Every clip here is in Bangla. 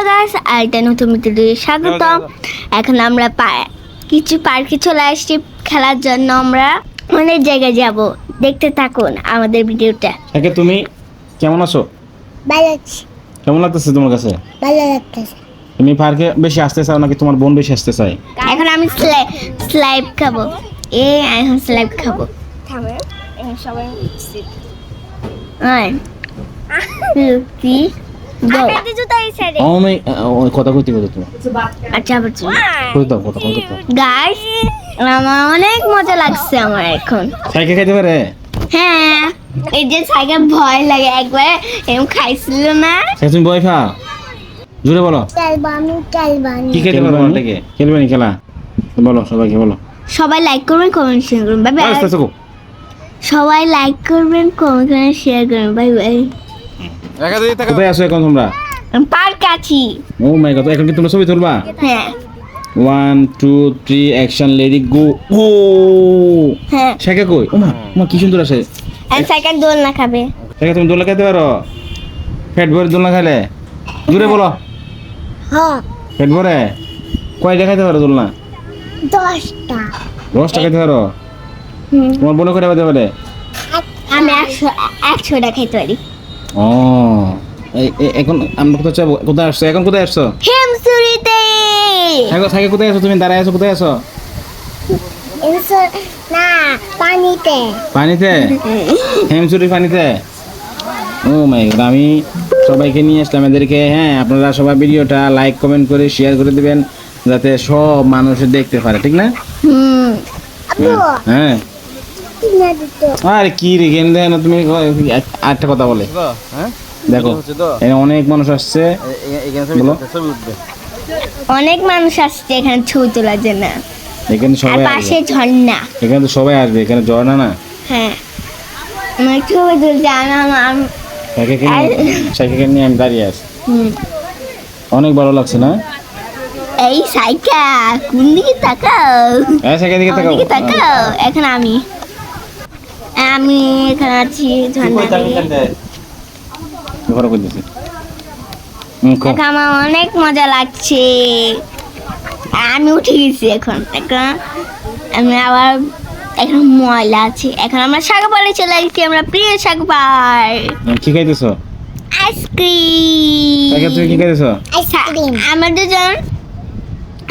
হ্যালো গাইস আর এটা নতুন ভিডিওতে স্বাগত এখন আমরা কিছু পার্কে চলে আসছি খেলার জন্য আমরা। অনেক জায়গায় যাব দেখতে থাকুন আমাদের ভিডিওটা। একে তুমি কেমন আছো? ভালো আছি। কেমন লাগতেছে তোমার কাছে? ভালো লাগতেছে। তুমি পার্কে বেশি আসতে চাও নাকি তোমার বোন বেশি আসতে চাই এখন আমি স্লাইপ খাব। এ এখন স্লাইপ খাব। সবাই আর লুকি গো জুতা এই সাইডে ও মেয়ে ওই কথা কইতে কইতে তুমি আচ্ছা বাচ্চা কই দাও কথা কইতে দাও। গাইস আমার অনেক মজা লাগছে আমার এখন। সাইকেল খাইতে পারে? হ্যাঁ এই যে সাইকেল ভয় লাগে একবার এরকম খাইছিল না। সে তুমি বই খাও? জুড়ে বলো। চালবানি চালবানি কি খেতে পারব ওটাকে খেলবে খেলা? বলো সবাইকে বলো। সবাই লাইক করবেন কমেন্ট শেয়ার করবেন বাই বাই। সবাই লাইক করবেন কমেন্ট শেয়ার করবেন বাই বাই কোথায় আছো এখন তোমরা? পার্ক আছি। ও মাই গড এখন কি তোমরা ছবি তুলবা? হ্যাঁ। One two three action ready go ও! হ্যাঁ। শেখা কই? ও মা কি সুন্দর আছে। আর সাইকেল দোলনা খাবে। শেখা তুমি দোলনা খাইতে পারো? পেট ভরে দোলনা খাইলে? জুড়ে বলো। হ্যাঁ। পেট ভরে? কয়টা খাইতে পারো দোলনা দশটা। দশটা খাইতে পারো? হুম। তোমার বোন করে খাইতে পারে? আমি একশো একশোটা খেতে পারি। ও এখন আমরা কোথায় যাব? কোথায় আসছো? এখন কোথায় আসছো? হেমসুরিতে সাইকেল সাইকেল কোথায় আছো তুমি? দাঁড়ায় আছো কোথায় আছো? না পানিতে। পানিতে? ও মাই গড আমি সবাইকে নিয়ে আসলাম এদেরকে। হ্যাঁ আপনারা সবাই ভিডিওটা লাইক কমেন্ট করে শেয়ার করে দিবেন যাতে সব মানুষ দেখতে পারে ঠিক না? হ্যাঁ। আরে কি রে গেম না তুমি আরেকটা কথা বলে। দেখো এখানে অনেক মানুষ আসছে। অনেক মানুষ আসছে এখানে ছবি তোলার জন্য। এখানে সবাই পাশে ঝর্ণা। এখানে তো সবাই আসবে এখানে ঝর্ণা না? হ্যাঁ। আমার ছবি তুলতে আমার সাইকেল সাইকেল নিয়ে আমি দাঁড়িয়ে আছি। হুম। অনেক ভালো লাগছে না? এই সাইকেল কোন দিকে তাকাও? হ্যাঁ সাইকেল দিকে তাকাও দিকে তাকাও? এখন আমি। আমি এখানে আছি। এখন আমার অনেক মজা লাগছে। আমি উঠে গেছি এখন। এখন আমি আবার এখন ময়লা আছে। এখন আমরা শাক পাড়ে চলে গেছি আমরা প্রিয় শাক কি খাইতেছো? আইসক্রিম। সাইকেল তুমি কি খাইতেছো? আইসক্রিম। আমরা দুজন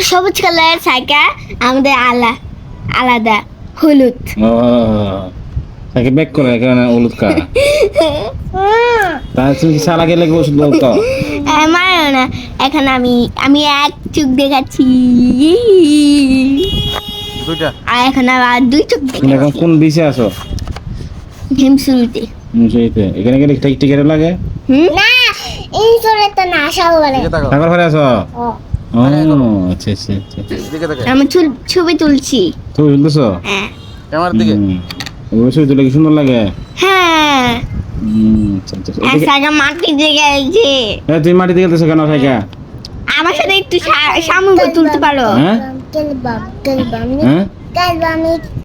সবুজ কালারের সাইকেল আমাদের আলা আলাদা হলুদ। সাইকেল ব্যাক করে এখানে হলুদ কা তাহলে তুমি সালা গেলে ওষুধ বলতো? আমার না এখন আমি আমি এক চোখ দেখাচ্ছি। আর এখন আবার দুই চোখ তুমি এখন কোন দিশে আছো? হিমসুরিতে হুম, সেইতে এখানে গেলে ঠিক টিকিট লাগে? না এই চলে তো না সকালে ঠাকুর ঘরে আছো? ও। আচ্ছা আচ্ছা আচ্ছা। আমি ছবি তুলছি। তুমি শুনতেছো হ্যাঁ। আমার দিকে। ছবি তুলে কি সুন্দর লাগে? হ্যাঁ। হুম, আচ্ছা, আচ্ছা, আচ্ছা। আর এদিকে- সাগা মাটি দিয়ে গেছে। এ, তুমি মাটিতে গেতেছো কেন সাইকেল আমার সাথে একটু সা- সামনে তুলতে পারো। হ্যাঁ? হ্যাঁ?